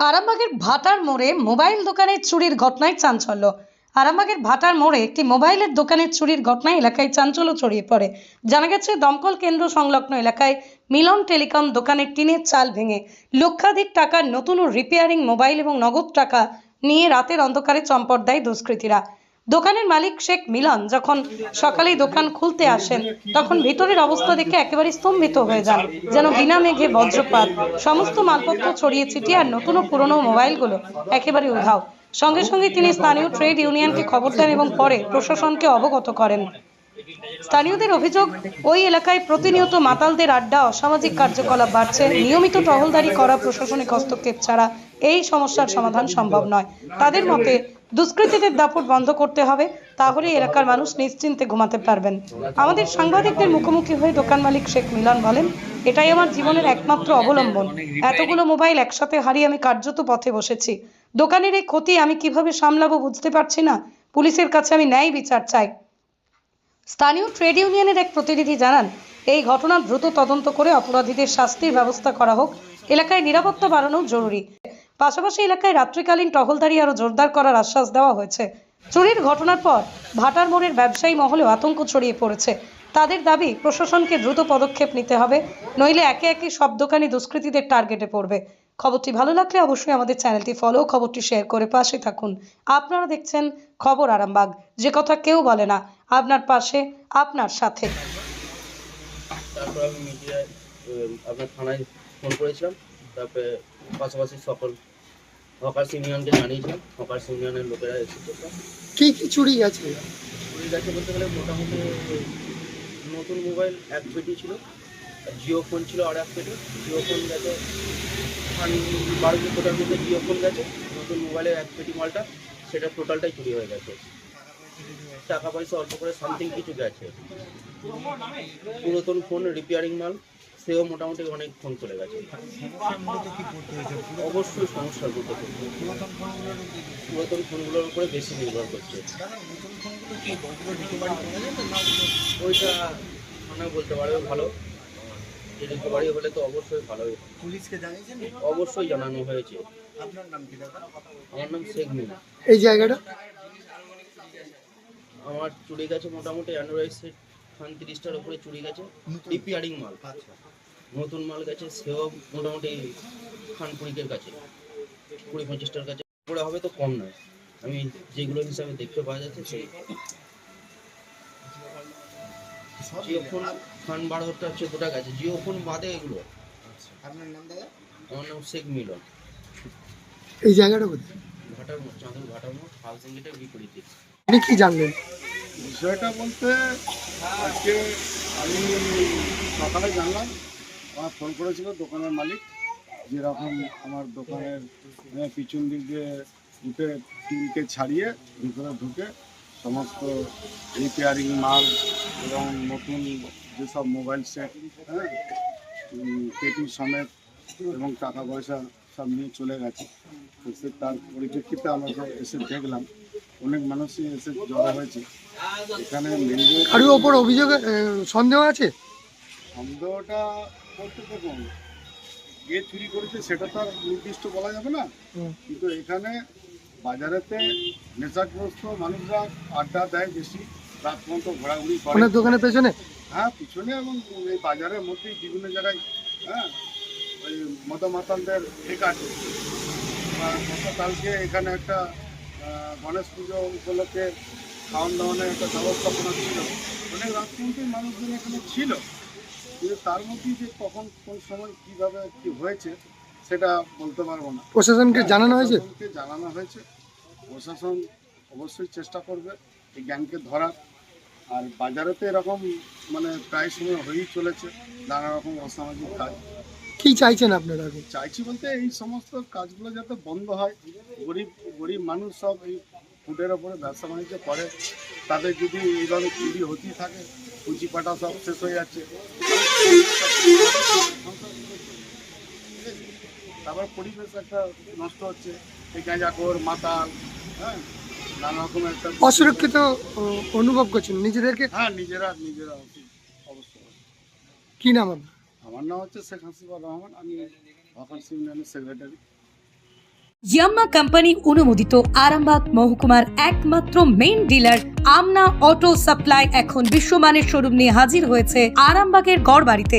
আরামবাগের ভাটার মোড়ে মোবাইল দোকানে চুরির ঘটনায় চাঞ্চল্য। আরামবাগের ভাটার মোড়ে একটি মোবাইলের দোকানে চুরির ঘটনায় এলাকায় চাঞ্চল্য ছড়িয়ে পড়ে। জানা গেছে, দমকল কেন্দ্র সংলগ্ন এলাকায় মিলন টেলিকম দোকানের টিনের চাল ভেঙে লক্ষাধিক টাকার নতুন রিপেয়ারিং মোবাইল এবং নগদ টাকা নিয়ে রাতের অন্ধকারে চম্পট দেয় দুষ্কৃতীরা। দোকানের মালিক শেখ মিলন যখন সকালেই দোকান খুলতে আসেন, তখন ভিতরের অবস্থা দেখে একেবারে স্তম্ভিত হয়ে যান, যেন বিনা মেঘে বজ্রপাত। সমস্ত মালপত্র ছড়িয়ে ছিটিয়ে আর নতুন ও পুরনো মোবাইলগুলো একেবারে উধাও। সঙ্গে সঙ্গে তিনি স্থানীয় ট্রেড ইউনিয়নকে খবর দেন এবং পরে প্রশাসনকে অবগত করেন। স্থানীয়দের অভিযোগ, ওই এলাকায় প্রতিনিয়ত মাতালদের আড্ডা, অসামাজিক কার্যকলাপ বাড়ছে, নিয়মিত টহলদারি করা, প্রশাসনিক হস্তক্ষেপ ছাড়া এই সমস্যার সমাধান সম্ভব নয়। তাদের মতে দুষ্কৃতীদের দাপট বন্ধ করতে হবে, তাহলে এলাকার মানুষ নিশ্চিন্তে ঘুমাতে পারবেন। আমাদের সাংবাদিকদের মুখোমুখি হয়ে দোকান মালিক শেখ মিলন বলেন, এটাই আমার জীবনের একমাত্র অবলম্বন। এতগুলো মোবাইল একসাথে হারিয়ে আমি কার্যত পথে বসেছি। দোকানের এই ক্ষতি আমি কীভাবে সামলাবো বুঝতে পারছি না। পুলিশের কাছে আমি ন্যায় বিচার চাই। স্থানীয় ট্রেড ইউনিয়নের এক প্রতিনিধি জানান, এই ঘটনা দ্রুত তদন্ত করে অপরাধীদের শাস্তির ব্যবস্থা করা হোক। এলাকায় নিরাপত্তা বাড়ানো জরুরি। পাশাপাশি এলাকায় রাত্রিকালীন টহলদারি আরও জোরদার করার আশ্বাস দেওয়া হয়েছে। চুরির ঘটনার পর ভাটার মোড়ের ব্যবসায়ী মহলেও আতঙ্ক ছড়িয়ে পড়েছে। তাদের দাবি, প্রশাসনকে দ্রুত পদক্ষেপ নিতে হবে, নইলে একে একে সব দোকানি দুষ্কৃতীদের টার্গেটে পড়বে। খবরটি ভালো লাগলে অবশ্যই আমাদের চ্যানেলটি ফলো, খবরটি শেয়ার করে পাশে থাকুন। আপনারা দেখছেন খবর আরামবাগ। যে কথা কেউ বলে না, আপনার পাশে, আপনার সাথে। আপনার থানায় ফোন করেছিলাম। তারপরে পাশাপাশি সকল হকার্স ইউনিয়নকে জানিয়েছিলাম হকার্স ইউনিয়নের লোকেরা এসেছে কি কি চুরি গেছে চুরি গেছে বলতে গেলে মোটামুটি নতুন মোবাইল এক পেটি ছিল জিও ফোন ছিল আর এক পেটি। জিও ফোন গেছে বারোশো কোটার মধ্যে জিও ফোন গেছে নতুন মোবাইলের এক পেটি মালটা সেটা টোটালটাই চুরি হয়ে গেছে। টাকা পয়সা অল্প করে সামথিং কিছু গেছে। পুরাতন ফোন রিপেয়ারিং মাল সেও মোটামুটি অনেক ফোন চলে গেছে। অবশ্যই সমস্যার মধ্যে পুরাতন ফোনগুলোর উপরে বেশি নির্ভর করছে। ওইটা মানে বলতে পারবে ভালো। রিকভারি হলে তো অবশ্যই ভালো পুলিশকে জানিয়েছেন? অবশ্যই জানানো হয়েছে। আপনার নাম কি দাদা? আমার নাম শেখ মিনা। এই জায়গাটা? আমার চুরি গেছে মোটামুটি অ্যান্ড্রয়েড সেট খান তিরিশটার উপরে চুরি গেছে। রিপেয়ারিং মাল। আচ্ছা। নতুন মাল গেছে সেও মোটামুটি খান কুড়িকের কাছে কুড়ি পঁচিশটার কাছে। পরে হবে তো কম নয়। আমি যেগুলো হিসাবে দেখতে পাওয়া যাচ্ছে সেই। জিও ফোন খান বারোটা চোদ্দোটা গেছে। জিও ফোন বাদে এগুলো। আপনার নাম দাদা? আমার নাম শেখ মিলন। এই জায়গাটা কোথায়? ঘাটার মোড় চাঁদুর ঘাটার মোড় হাউসিং গেটের বিপরীতে। আপনি কি জানলেন? বিষয়টা বলতে, আজকে আমি সকালে জানলাম, আমার ফোন করেছিল দোকানের মালিক, যেরকম আমার দোকানের পিছন দিক দিয়ে ঢুকে টিনকে ছাড়িয়ে ভিতরে ঢুকে সমস্ত রিপেয়ারিং মাল এবং নতুন যেসব মোবাইল সেট হ্যাঁ পেটি সমেত এবং টাকা পয়সা সব নিয়ে চলে গেছে। তার পরিপ্রেক্ষিতে সব এসে দেখলাম। অনেক মানুষই এসে জড়ো হয়েছে। এখানে কারোর ওপর অভিযোগ সন্দেহ আছে? সন্দেহটা বলতে দেখুন কে চুরি করেছে সেটা তো আর নির্দিষ্ট বলা যাবে না। কিন্তু এখানে বাজারেতে নেশাগ্রস্ত মানুষরা আড্ডা দেয় বেশি রাত পর্যন্ত ঘোরাঘুরি করে। দোকানের পেছনে? হ্যাঁ পিছনে এবং এই বাজারের মধ্যেই বিভিন্ন জায়গায় হ্যাঁ ওই মদমাতালদের ঠিক আছে গতকালকে এখানে একটা গণেশ পুজো উপলক্ষে খাওয়ান দাওয়ানের একটা ব্যবস্থাপনা ছিল। অনেক পর্যন্তই মানুষজন এখানে ছিল। কিন্তু তার মধ্যেই যে কখন কোন সময় কীভাবে কি হয়েছে সেটা বলতে পারব না। প্রশাসনকে জানানো হয়েছে? জানানো হয়েছে। প্রশাসন অবশ্যই চেষ্টা করবে এই গ্যাংকে ধরার। আর বাজারে তো এরকম মানে প্রায় সময় হয়েই চলেছে নানা রকম অসামাজিক কাজ। কি চাইছেন আপনারা এখন? চাইছি বলতে এই সমস্ত কাজগুলো যাতে বন্ধ হয় গরিব গরিব মানুষ সব এই ফুডের ওপরে ব্যবসা বাণিজ্য করে তাদের যদি এইভাবে চুরি হতেই থাকে পুঁজি পাটা সব শেষ হয়ে যাচ্ছে। তারপর পরিবেশ একটা নষ্ট হচ্ছে এই গাঁজাখোর মাতাল হ্যাঁ নানা রকম একটা অসুরক্ষিত অনুভব করছেন নিজেদেরকে? হ্যাঁ নিজেরা নিজেরা অবশ্যই কি নাম আপনার? আমার নাম হচ্ছে শেখ হাসিবুর রহমান, আমি ইউনিয়নের সেক্রেটারি ইয়াম্মা কোম্পানি অনুমোদিত আরামবাগ মহকুমার একমাত্র main dealer Amna auto supply এখন বিশ্বমানের শোরুম নিয়ে হাজির হয়েছে আরামবাগের গড়বাড়িতে।